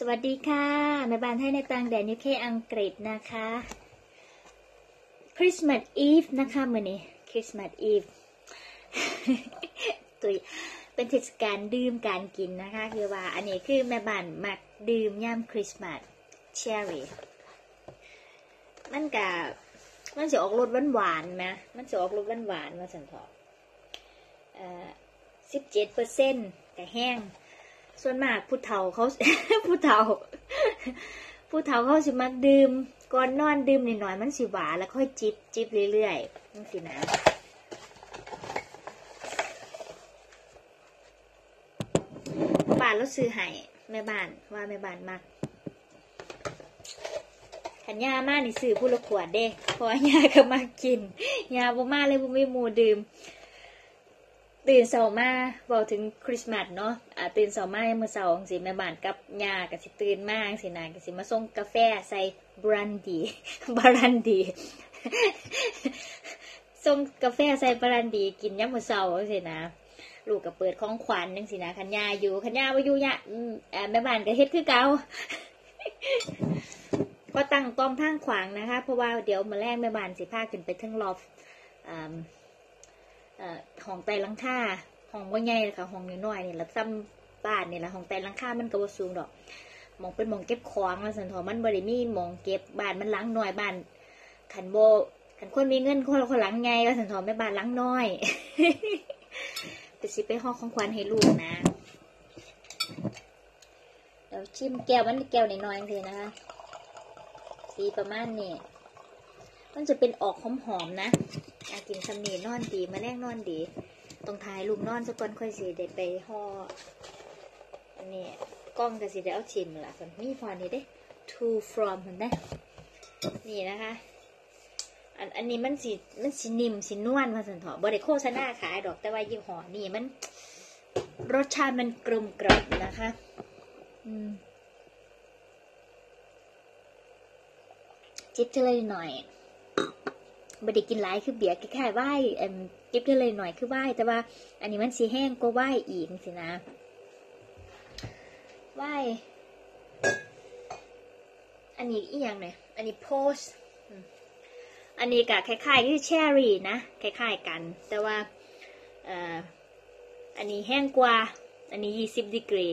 สวัสดีค่ะแม่บ้านให้ในต่างแดนยูเคอังกฤษนะคะคริสต์มาสอีฟนะคะมื่อนี้คริสต์มาสอีฟตัวเป็นเทศกาลดื่มการกินนะคะ คือว่าอันนี้คือแม่บ้านมักดื่มย่ำคริสต์มาสเชอรี่มันกับมันจะออกรสหวานๆไหมมันจะออกรสหวานๆมาสันทอเอ่อสิบเจ็ดเปอร์เซ็นต์แต่แห้ง ส่วนมากผู้เฒ่าเขาผู้เฒ่า ผู้เฒ่าเขาสิมักดื่มก่อนนอนดื่มนิดหน่อยๆมันสิหวานแล้วค่อยจิบจิบเรื่อยๆนั่นสินะบ้านเราซื้อให้แม่บ้านว่าแม่บ้านมักขันยามานี่ซื้อผู้ละขวดเด้เพราะว่ายาก็มากินยาบ่มาเลยบ่มีมูดื่ม ตื่นเสาร์มาบอกถึงคริสต์มาสเนาะอ่าตื่นเสาร์มาเมื่อเสาร์สิแม่บ้านกับยาก็สิตื่นมาสินะก็สิมาส่งกาแฟใส่บรันดีบรันดีส่งกาแฟใส่บรันดีกินยามมื้อเสาร์สินะลูกก็เปิดของขวัญจังสินะคันยาอยู่คันยาบ่อยู่ยะอ่าแม่บ้านก็เฮ็ดคือเก่าก็ตั้งกล้องทางขวางนะคะ เพราะว่าเดี๋ยวมาแรกแม่บ้านสิพาขึ้นไปทั้งลอฟอ่า ห้องไต่ลังค่าห้องว่าใหญ่เลยค่ะห้องน้อยๆนี่แหละซ้ำบ้านนี่แหละห้องไต่ลังค่ามันก็บ่สูงดอกหมองเป็นหมองเก็บของมาสันทอมันบ่ได้มีหมองเก็บบ้านมันหลังน้อยบ้านขันโบขันคนมีเงินคนคนหลังไงว่าสันทอแม่บ้านหลังน้อยไปสิไปห้องของขวัญให้ลูกนะเดี๋ยวชิมแก้วมันแก้วน้อยๆเลยนะคะสีประมาณนี้มันจะเป็นออกหอมๆนะ กินสำนีนอนดีมาแรงนอนดีตรงท้ายลูกนอนสักก่อนค่อยสิได้ไปห่ออันนี้กล้องก็สิได้เอาชิมละส่วนมีพอนี่เด้ to from เห็นไหมนี่นะคะ อันอันนี้มันสิมันสินิ่มสินวลมาสันเถาะบริโฆษณาขายดอกแต่ว่ายี่ห้อนี่มัน รสชาติมันกลมกล่อมนะคะ อืมจิบจะเลยหน่อย ไม่ได้กินหลายคือเบียร์แค่ไหวเอ็มจิบก็เลยหน่อยคือไหวแต่ว่า อันนี้มันสีแห้งก็ไหวอีกสินะไหวอันนี้อีกอย่างเนี่ยอันนี้โพสอันนี้กับคล้ายๆคือเชอรี่นะคล้ายๆกัน แต่ว่าเอ่ออันนี้แห้งกว่า อันนี้ยี่สิบดีกรี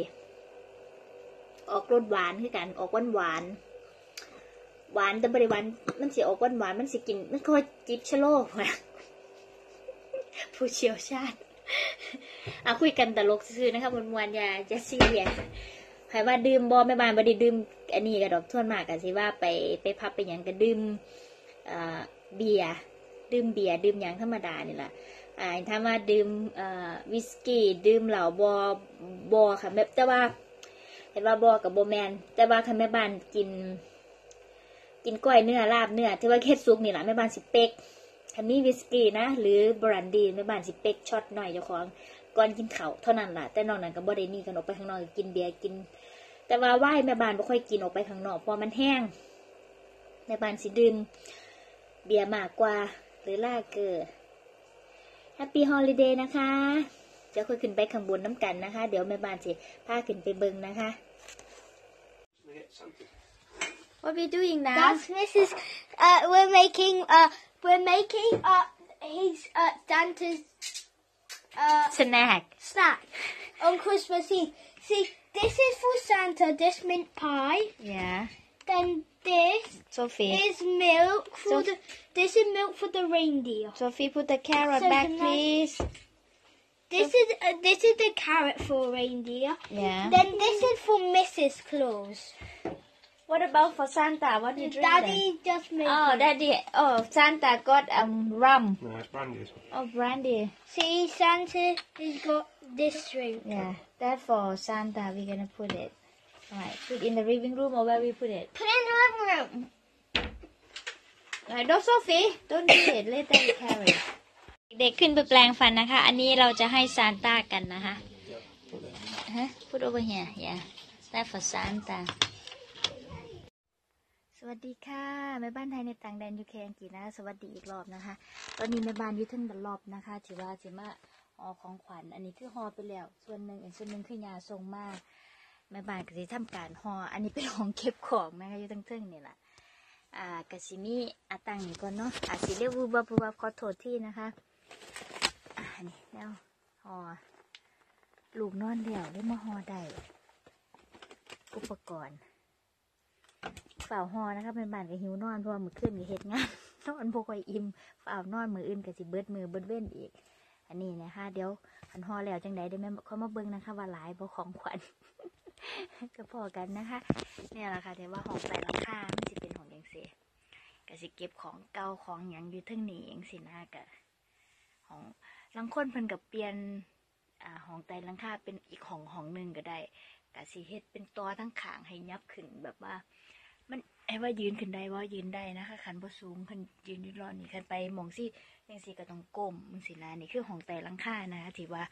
ออกรสหวานคือกัน ออกหวานหวาน หวานแต่บริหวานมันสิออกหวานหวานมันสิกิน มันก็จิบชะโลกว่ะผู้เชี่ยวชาญอะคุยกันตลกซื่อนะคะมวนมวนย่าจะซีเรียใครว่าดื่มบอไม่บานบดีดื่มอันนี้กับดอกทวนมากกันสิว่าไปไปพับไปหยังก็ดื่มเบียร์ดื่มเบียร์ดื่มหยังธรรมดานี่แหละอ่าถ้ามาดื่มวิสกี้ ดื่มเหล้าบอบอค่ะแบบแต่ว่าเห็นว่าบอกับบแมน แต่ว่าคันแม่บ้านกิน กินก้อยเนื้อลาบเนื้อที่ว่าเค็ดซุกนี่แหละแม่บ้านสิเป็กคันนี้วิสกี้นะ หรือบรันดีแม่บ้านสิเป็กช็อตหน่อยเจ้าของก่อนกินเขาเท่านั้นแหละแต่นอกนั้นก็บ่ได้นี่กันออกไปข้างนอกกินเบียร์กิน แต่ว่าว่ายแม่บ้านบ่ค่อยกินออกไปข้างนอกเพราะมันแห้งแม่บ้านสิดื่มเบียร์มากกว่า หรือลาเกอร์แฮปปี้ฮอลิเดย์นะคะเดี๋ยวค่อยขึ้นไปข้างบนน้ำกันนะคะ เดี๋ยวแม่บ้านสิพาขึ้นไปเบิงนะคะ What are we doing now That's Mrs. Uh, we're making uh, we're making uh, his uh, Santa's uh, snack snack on Christmas Eve. See, this is for Santa. This mint pie. yeah Then this Sophie is milk for So- the. This is milk for the reindeer. Sophie put the carrot So back please This is uh, this is the carrot for reindeer. yeah Then this is for Mrs. Claus. What about for Santa what you drink Daddy just made. Oh, it. Daddy. Oh, Santa got um rum. No, it's brandy. This one. Oh, brandy. See, Santa has got this drink. Yeah, that for Santa. We're gonna put it. Alright, put in the living room or where we put it. Put it in the living room. Alright, don't Sophie. Don't do it. Later we carry. เด็กขึ้นไปแปลงฟันนะคะ อันนี้เราจะให้ซานต้ากันนะคะฮะ put over here yeah that for Santa ส วัสดีค่ะแม่บ้านไทยในต่างแดนยูเคอังกฤษนะคะสวัสดีอีกรอบนะคะ ตอนนี้แม่บ้านอยุ่เทั้งดันรอบนะคะถือว่าจะมาหอของขวัญ อันนี้คือหอไปแล้ว ส่วนหนึ่งอีกส่วนหนึ่งคือยาทรงมากแม่บ้านก็สิทำการห่ออันนี้เป็นของเก็บของนะคะอยู่ตั้งเทิงนี่แหละอ่ากะสิมีอาตังนี่ก่อนเนาะอาจสิเรียกวูบวับวูบวับขอโทษที่นะคะอ่านี่แล้วห่อลูกนอนเดี่ยวได้มาห่อได้อุปกรณ์ ฝ่าวห่อนะคะแม่บ้านก็หิวนอนเพราะว่ามื้อคืนก็เฮ็ดงานนอนบ่ค่อยอิ่มฝ่าวนอนมืออื่นก็สิเบิดมือเบิดเว้นอีก อันนี้นะคะเดี๋ยวอันหอแล้วจังใดเดี๋ยวแม่เขามาเบิ่งนะคะ ว่าหลายบ่ของขวัญก็พอกันนะคะ เนี่ยแหละค่ะแต่ว่าของใส่หลังคามันสิเป็นของยังเสียก็สิเก็บของเก่าของหยังอยู่เทั้งนี้เองสินะกะของลังคนเพิ่นกับเปลี่ยนอ่าของไตหลังคาเป็นอีกของของหนึ่งก็ได้กะสิเฮ็ดเป็นตัวทั้งขางให้ยับขึ้นแบบว่า มันไอ้ว่ายืนขึ้นได้ว่ายืนได้นะคะขันบ่สูงขันยืนยืนรอนี่ขันไปมองสิยังสิก็ต้องก้มมึงสินะนี่คือของไตหลังคานะคะที่ว่า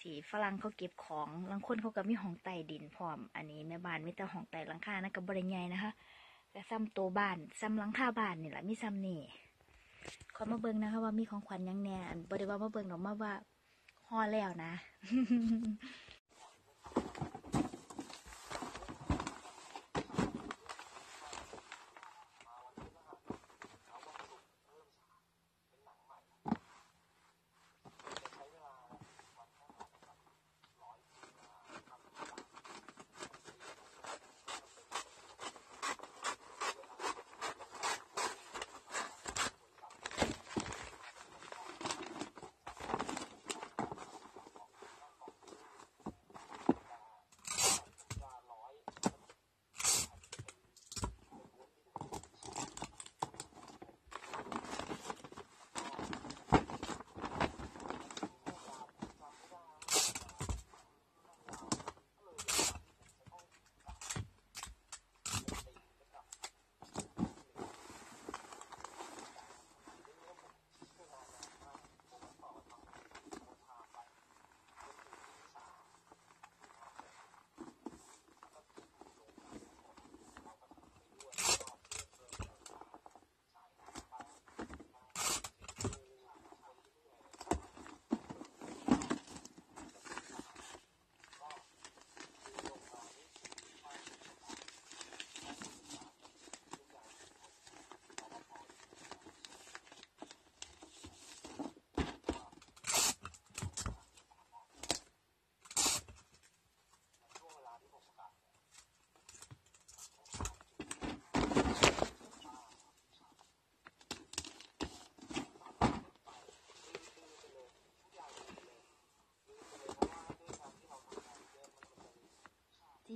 ที่ฝรั่งเขาเก็บของบางคนเขาก็มีห้องใต้ดินพร้อม อันนี้แม่บ้านมีแต่ห้องใต้หลังคานะกับบริใหญ่นะคะแต่ซ้ำโตวบ้านซ้ำหลังคาบ้านนี่แหละมีซ้ำนี่ขอมาเบิ่งนะคะว่ามีของขวัญยังแหน่บริว่ามาเบิ่งหรอกมาว่าห่อแล้วนะ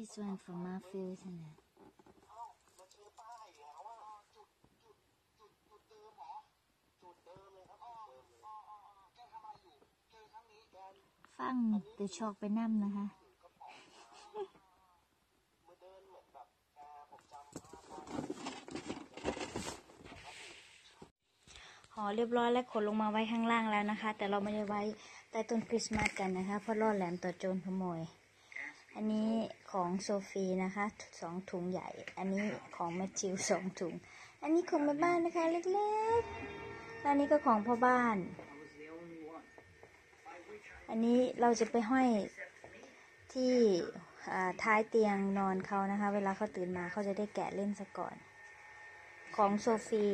This one for my food isn't it ฟังเดี๋ยวชอกไปนั่มนะคะห่อเรียบร้อยและขนลงมาไว้ข้างล่างแล้วนะคะ แต่เราไม่ได้ไว้ใต้ต้นคริสต์มาสกันนะคะ เพราะล่อแหลมต่อโจรขโมย อันนี้ของโซฟีนะคะสองถุงใหญ่ อันนี้ของแมทธิวสองถุง อันนี้ของแม่บ้านนะคะเล็กๆแล้วอันนี้ก็ของพ่อบ้าน อันนี้เราจะไปห้อยที่ท้ายเตียงนอนเขานะคะ เวลาเขาตื่นมาเขาจะได้แกะเล่นซะก่อน ของโซฟี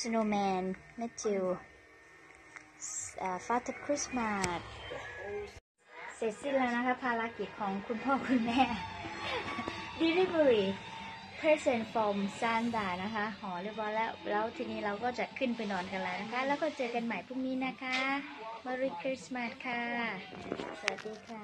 สโนแมนแมทธิวฟาเตอร์คริสต์มาส ร็จสิ้นแล้วนะคะภารกิจของคุณพ่อคุณแม่ delivery present from Santa นะคะห่อเรียบร้อยแล้ว แล้วทีนี้เราก็จะขึ้นไปนอนกันแล้วนะคะ แล้วก็เจอกันใหม่พรุ่งนี้นะคะ Merry Christmas ค่ะ สวัสดีค่ะ